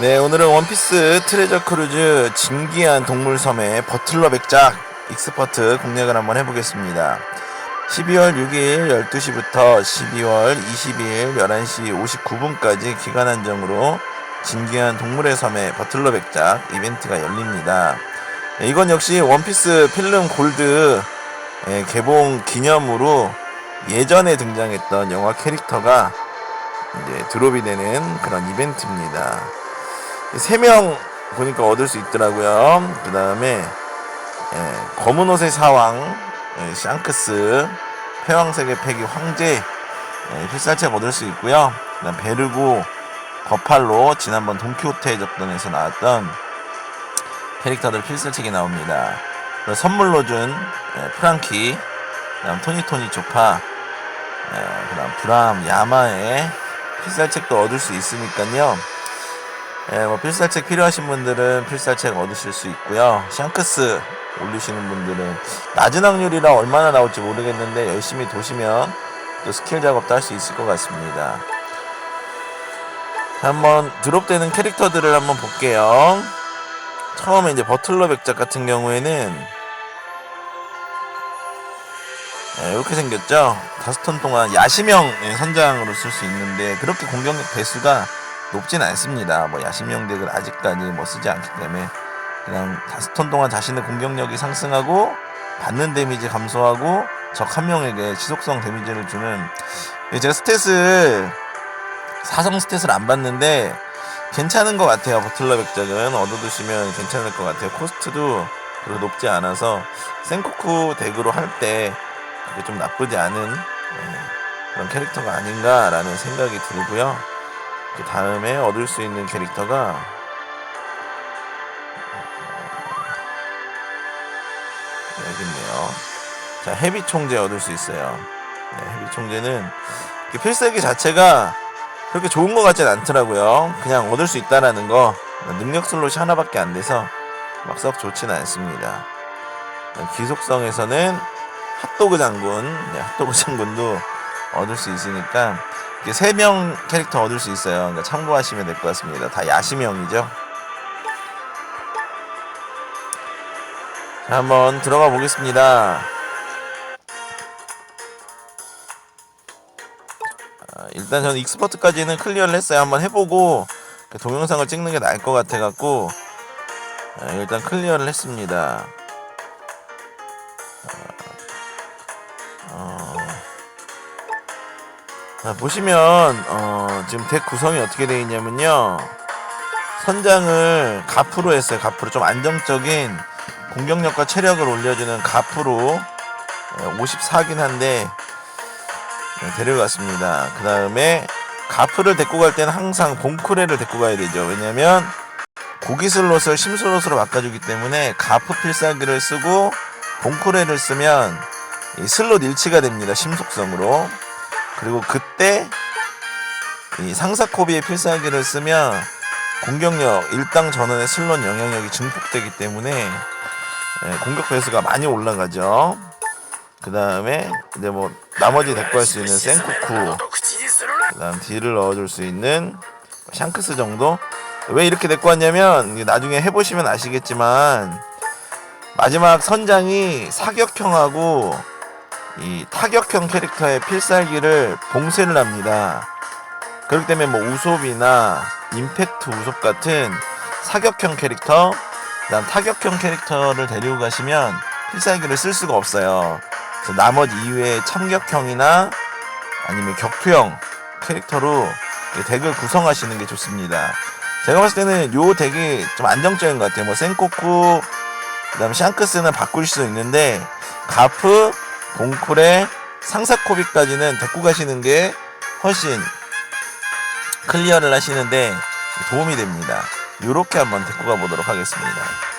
네, 오늘은 원피스 트레저 크루즈 진기한 동물섬의 버틀러 백작 익스퍼트 공략을 한번 해보겠습니다. 12월 6일 12시부터 12월 20일 11시 59분까지 기간 한정으로 진기한 동물의 섬의 버틀러 백작 이벤트가 열립니다. 네, 이건 역시 원피스 필름 골드 예, 개봉 기념으로 예전에 등장했던 영화 캐릭터가 이제 드롭이 되는 그런 이벤트입니다. 세 명 보니까 얻을 수 있더라고요. 그 다음에 검은 옷의 사왕, 예, 샹크스, 패왕색의 패기 황제 예, 필살책 얻을 수 있고요. 그다음 베르고 버팔로 지난번 돈키호테 접전에서 나왔던 캐릭터들 필살책이 나옵니다. 선물로 준 예, 프랑키, 그다음 토니토니 조파, 예, 그다음 브람 야마의 필살책도 얻을 수 있으니까요. 예, 뭐 필살책 필요하신 분들은 필살책 얻으실 수 있고요. 샹크스 올리시는 분들은 낮은 확률이라 얼마나 나올지 모르겠는데 열심히 도시면 또 스킬 작업도 할 수 있을 것 같습니다. 자, 한번 드롭되는 캐릭터들을 한번 볼게요. 처음에 이제 버틀러 백작 같은 경우에는 예, 이렇게 생겼죠. 다섯 턴 동안 야시명 예, 선장으로 쓸 수 있는데 그렇게 공격 력 배수가 높진 않습니다. 뭐 야시명 덱을 아직까지 뭐 쓰지 않기 때문에 그냥 다섯 턴 동안 자신의 공격력이 상승하고 받는 데미지 감소하고 적 한 명에게 지속성 데미지를 주는 예, 제가 스탯을 사성 스탯을 안 받는데 괜찮은 것 같아요. 버틀러 백작은 얻어두시면 괜찮을 것 같아요. 코스트도 그렇게 높지 않아서 생코쿠 덱으로 할 때 그게 좀 나쁘지 않은 예, 그런 캐릭터가 아닌가라는 생각이 들고요. 그 다음에 얻을 수 있는 캐릭터가 여기 있네요. 자, 헤비 총재 얻을 수 있어요. 네, 헤비 총재는 그 필살기 자체가 그렇게 좋은 것 같진 않더라고요. 그냥 얻을 수 있다라는 거 능력 슬롯이 하나밖에 안 돼서 막 썩 좋지는 않습니다. 기속성에서는 핫도그 장군, 네, 핫도그 장군도 얻을 수 있으니까 이렇게 세명 캐릭터 얻을 수 있어요. 그러니까 참고하시면 될 것 같습니다. 다 야시명이죠. 자, 한번 들어가 보겠습니다. 아, 일단 저는 익스퍼트까지는 클리어를 했어요. 한번 해보고 그 동영상을 찍는 게 나을 것 같아갖고 아, 일단 클리어를 했습니다. 자, 보시면 어, 지금 덱 구성이 어떻게 되어 있냐면요. 선장을 가프로 했어요. 가프로 좀 안정적인 공격력과 체력을 올려주는 가프로 54긴 한데 네, 데려갔습니다. 그 다음에 가프를 데리고 갈 때는 항상 봉크레를 데리고 가야 되죠. 왜냐면 고기 슬롯을 심 슬롯으로 바꿔주기 때문에 가프 필살기를 쓰고 봉크레를 쓰면 이 슬롯 일치가 됩니다. 심속성으로. 그리고 그때 이 상사코비의 필살기를 쓰면 공격력 일당 전원의 슬롯 영향력이 증폭되기 때문에 예, 공격 배수가 많이 올라가죠. 그 다음에 이제 뭐 나머지 데리고 할수 있는 센쿠쿠 그 다음 딜을 넣어줄 수 있는 샹크스 정도 왜 이렇게 이게 나중에 해보시면 아시겠지만 마지막 선장이 사격형하고 이 타격형 캐릭터의 필살기를 봉쇄를 합니다. 그렇기 때문에 뭐 우솝이나 임팩트 우솝 같은 사격형 캐릭터, 그다음 타격형 캐릭터를 데리고 가시면 필살기를 쓸 수가 없어요. 그래서 나머지 이외의 참격형이나 아니면 격투형 캐릭터로 이 덱을 구성하시는 게 좋습니다. 제가 봤을 때는 요 덱이 좀 안정적인 것 같아요. 뭐 센코쿠, 그다음 샹크스는 바꿀 수도 있는데 가프, 봉쿨에 상사코비까지는 데리고 가시는 게 훨씬 클리어를 하시는데 도움이 됩니다. 이렇게 한번 데리고 가보도록 하겠습니다.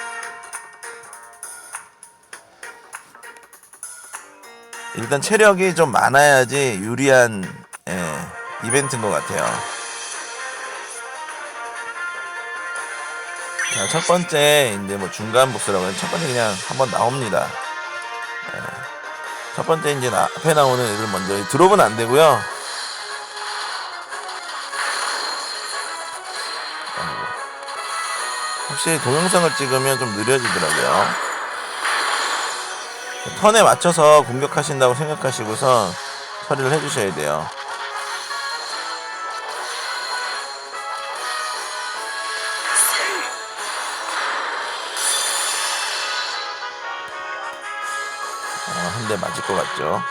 일단 체력이 좀 많아야지 유리한 예, 이벤트인 것 같아요. 자, 첫 번째 이제 뭐 중간 보스라고 해서 첫 번째 그냥 한번 나옵니다. 예. 첫 번째 이제 나, 앞에 나오는 애들 먼저 드롭은 안 되고요. 확실히 동영상을 찍으면 좀 느려지더라고요. 턴에 맞춰서 공격하신다고 생각하시고서 처리를 해주셔야 돼요. 맞을 것 같죠?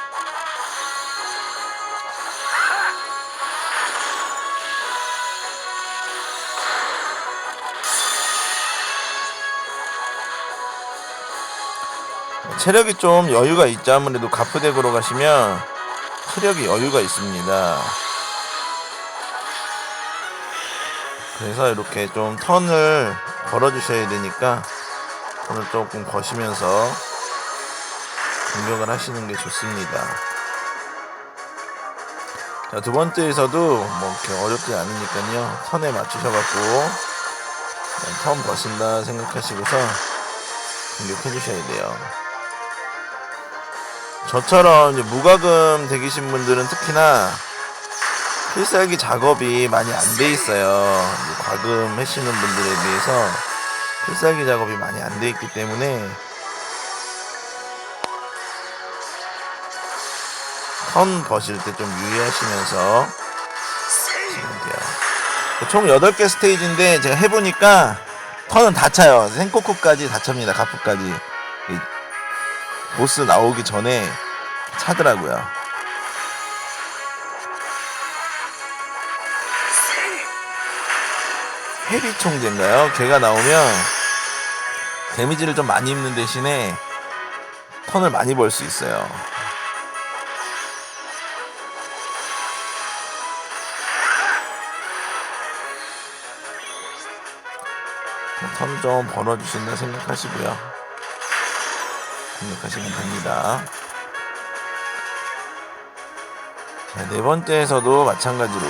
체력이 좀 여유가 있죠. 아무래도 가프덱으로 가시면 체력이 여유가 있습니다. 그래서 이렇게 좀 턴을 걸어주셔야 되니까 턴을 조금 거시면서 공격을 하시는 게 좋습니다. 자, 두 번째에서도 뭐 이렇게 어렵지 않으니까요. 턴에 맞추셔갖고 턴 거신다 생각하시고서 공격해 주셔야 돼요. 저처럼 이제 무과금 되기신 분들은 특히나 필살기 작업이 많이 안 돼 있어요. 과금 하시는 분들에 비해서 필살기 작업이 많이 안 돼 있기 때문에 턴 버실 때 좀 유의하시면서 하시면 돼요. 총 8개 스테이지인데 제가 해보니까 턴은 다 차요. 생코쿠까지 다 찹니다. 가프까지. 이 보스 나오기 전에 차더라고요. 헤비 총재인가요? 걔가 나오면 데미지를 좀 많이 입는 대신에 턴을 많이 벌 수 있어요. 턴좀 벌어주신다 생각하시고요. 공격하시면 됩니다. 자, 네 번째에서도 마찬가지로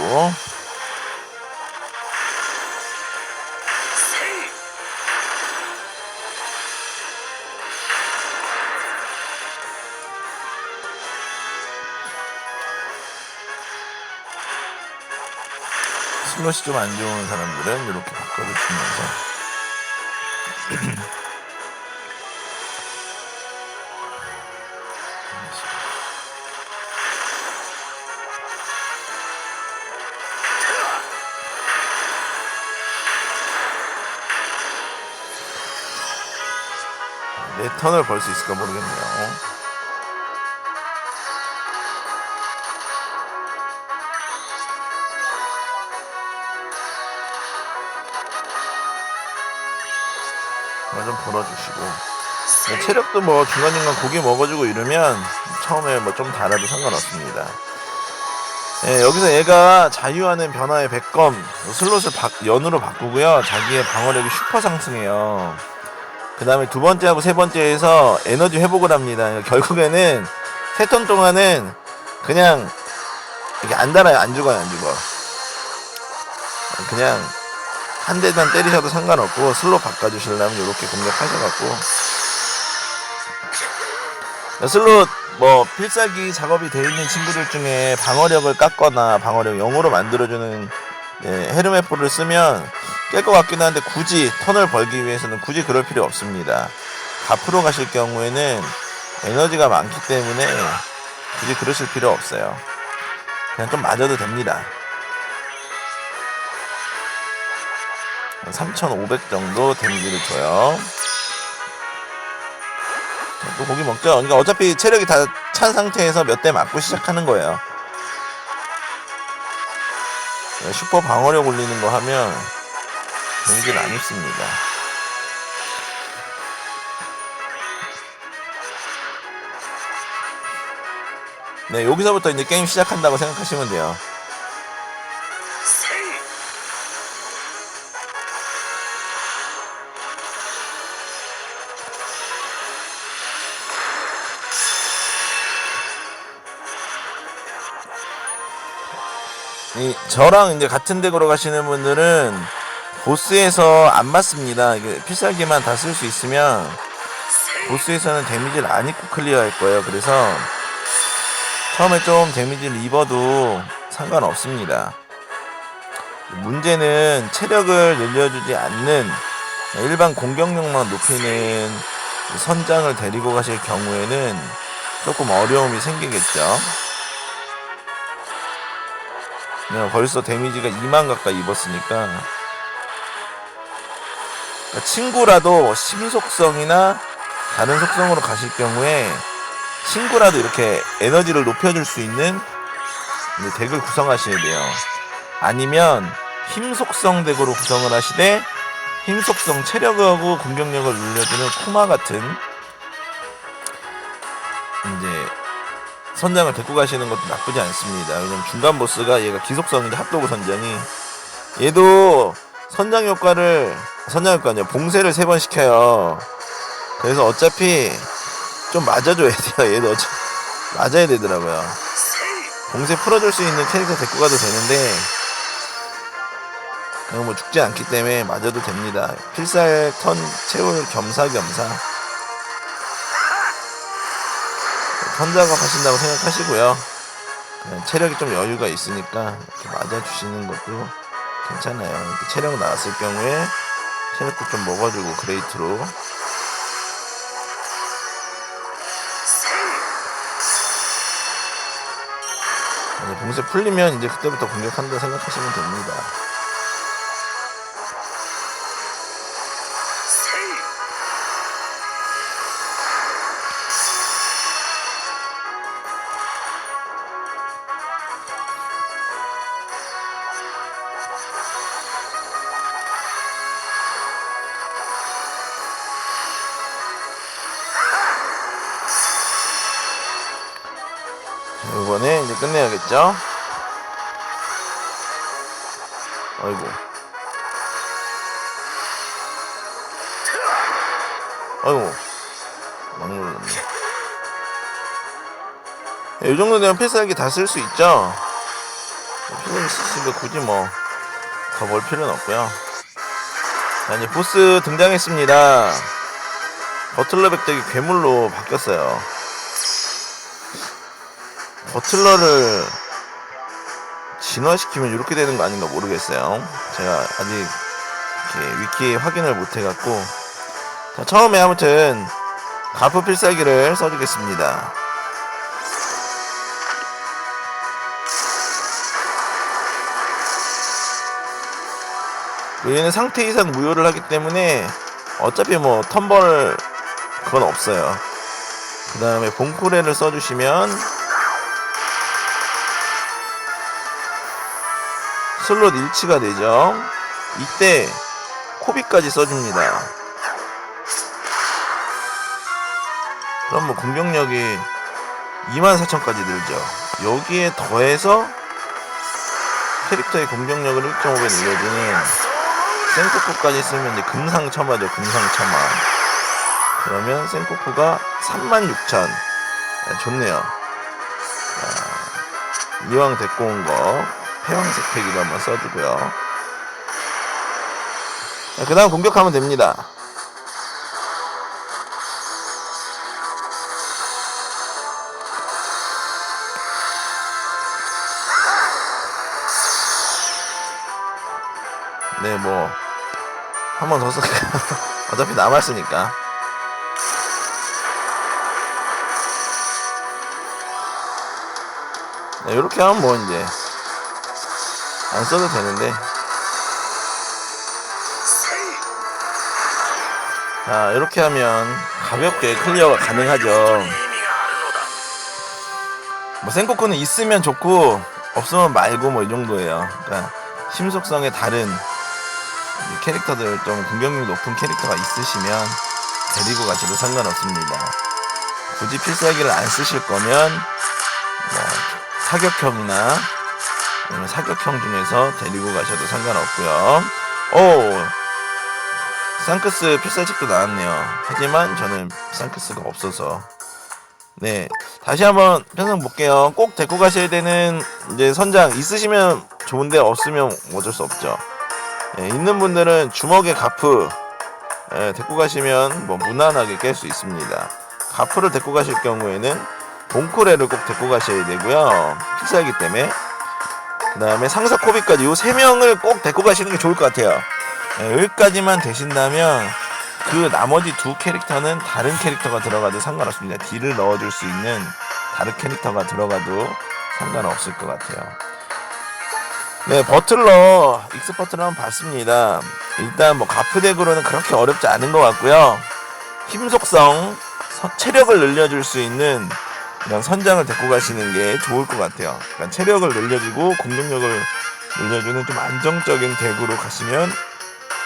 슬롯이 좀 안 좋은 사람들은 이렇게 바꿔주시면서 내 턴을 벌 수 있을까 모르겠네요. 이거 좀 벌어주시고 네, 체력도 뭐 중간중간 고기 먹어주고 이러면 처음에 뭐 좀 달아도 상관없습니다. 예, 여기서 얘가 자유하는 변화의 백검 슬롯을 바, 연으로 바꾸고요. 자기의 방어력이 슈퍼 상승해요. 그 다음에 두 번째하고 세 번째에서 에너지 회복을 합니다. 결국에는 세 턴 동안은 그냥 이게 안 달아요. 안 죽어요. 안 죽어. 그냥 한 대만 때리셔도 상관없고 슬롯 바꿔주시려면 이렇게 공격하셔갖고 슬롯 뭐 필살기 작업이 되어 있는 친구들 중에 방어력을 깎거나 방어력 0으로 만들어주는 예, 헤르메포를 쓰면 깰 것 같긴 한데 굳이 턴을 벌기 위해서는 굳이 그럴 필요 없습니다. 앞으로 가실 경우에는 에너지가 많기 때문에 굳이 그러실 필요 없어요. 그냥 좀 맞아도 됩니다. 3,500 정도 데미지를 줘요. 자, 또 고기 먹죠. 그러니까 어차피 체력이 다 찬 상태에서 몇 대 맞고 시작하는 거예요. 네, 슈퍼 방어력 올리는 거 하면 데미지를 안 입습니다. 네, 여기서부터 이제 게임 시작한다고 생각하시면 돼요. 이 저랑 이제 같은 덱으로 가시는 분들은 보스에서 안 맞습니다. 이게 필살기만 다 쓸 수 있으면 보스에서는 데미지를 안 입고 클리어할 거예요. 그래서 처음에 좀 데미지를 입어도 상관없습니다. 문제는 체력을 늘려주지 않는 일반 공격력만 높이는 선장을 데리고 가실 경우에는 조금 어려움이 생기겠죠. 네, 벌써 데미지가 2만 가까이 입었으니까 그러니까 친구라도 심속성이나 다른 속성으로 가실 경우에 친구라도 이렇게 에너지를 높여줄 수 있는 덱을 구성하셔야 돼요. 아니면 힘 속성 덱으로 구성을 하시되 힘 속성 체력하고 공격력을 늘려주는 쿠마 같은 선장을 데리고 가시는 것도 나쁘지 않습니다. 왜냐면 중간 보스가 얘가 기속성인데 핫도그 선장이 얘도 선장 효과를 선장 효과 아니야 봉쇄를 세 번 시켜요. 그래서 어차피 좀 맞아줘야 돼요. 얘도 어차 맞아야 되더라고요. 봉쇄 풀어줄 수 있는 캐릭터 데리고 가도 되는데 그냥 뭐 죽지 않기 때문에 맞아도 됩니다. 필살 턴 채울 겸사겸사 턴 작업하신다고 생각하시고요. 그냥 체력이 좀 여유가 있으니까 이렇게 맞아주시는 것도 괜찮아요. 이렇게 체력 나왔을 경우에 체력도 좀 먹어주고 그레이트로 이제 봉쇄 풀리면 이제 그때부터 공격한다 생각하시면 됩니다. 이번에 이제 끝내야겠죠? 아이고. 아이고. 막 눌렀네. 이 정도 되면 필살기 다 쓸 수 있죠? 필살기 쓰시면 굳이 뭐, 더 볼 필요는 없고요. 자, 이제 보스 등장했습니다. 버틀러 백작이 괴물로 바뀌었어요. 버틀러를 진화시키면 이렇게 되는 거 아닌가 모르겠어요. 제가 아직 위키에 확인을 못 해갖고. 자, 처음에 아무튼 가프 필살기를 써주겠습니다. 얘는 상태 이상 무효를 하기 때문에 어차피 뭐 텀벌 그건 없어요. 그 다음에 봉코레를 써주시면 슬롯 일치가 되죠. 이때 코비까지 써줍니다. 그럼 뭐 공격력이 24,000까지 늘죠. 여기에 더해서 캐릭터의 공격력을 1.5배 늘려주는 생코프까지 쓰면 이제 금상첨화죠. 금상첨화. 그러면 생코프가 36,000. 네, 좋네요. 자, 이왕 데리고 온 거. 패왕색 패기도 한번 써주고요. 그 다음 공격하면 됩니다. 네, 뭐, 한 번 더 쓸까요? 어차피 남았으니까. 네, 이렇게 하면 뭐, 이제, 안 써도 되는데. 자, 이렇게 하면 가볍게 클리어가 가능하죠. 뭐, 생코크는 있으면 좋고, 없으면 말고, 뭐, 이 정도예요. 그러니까, 심속성의 다른 이 캐릭터들 좀 공격력 높은 캐릭터가 있으시면 데리고 가셔도 상관없습니다. 굳이 필살기를 안 쓰실 거면, 뭐, 사격형이나 사격형 중에서 데리고 가셔도 상관없고요. 오, 상크스 필살책도 나왔네요. 하지만 저는 상크스가 없어서 네 다시 한번 편성 볼게요. 꼭 데리고 가셔야 되는 이제 선장 있으시면 좋은데 없으면 어쩔 수 없죠. 예, 있는 분들은 주먹에 가프 예, 데리고 가시면 뭐 무난하게 깰 수 있습니다. 가프를 데리고 가실 경우에는 봉코레를 꼭 데리고 가셔야 되고요. 필살기 때문에 그 다음에 상사 코비까지 요 세 명을 꼭 데리고 가시는 게 좋을 것 같아요. 예, 여기까지만 되신다면 그 나머지 두 캐릭터는 다른 캐릭터가 들어가도 상관없습니다. 딜을 넣어줄 수 있는 다른 캐릭터가 들어가도 상관없을 것 같아요. 네, 버틀러, 익스 버틀러 한번 봤습니다. 일단 뭐 가프덱으로는 그렇게 어렵지 않은 것 같고요. 힘 속성, 서- 체력을 늘려줄 수 있는 이런 선장을 데리고 가시는 게 좋을 것 같아요. 그러니까 체력을 늘려주고 공격력을 늘려주는 좀 안정적인 덱으로 가시면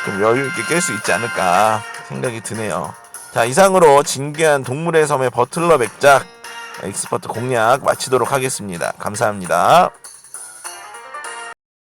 좀 여유 있게 깰 수 있지 않을까 생각이 드네요. 자 이상으로 진귀한 동물의 섬의 버틀러 백작 엑스퍼트 공략 마치도록 하겠습니다. 감사합니다.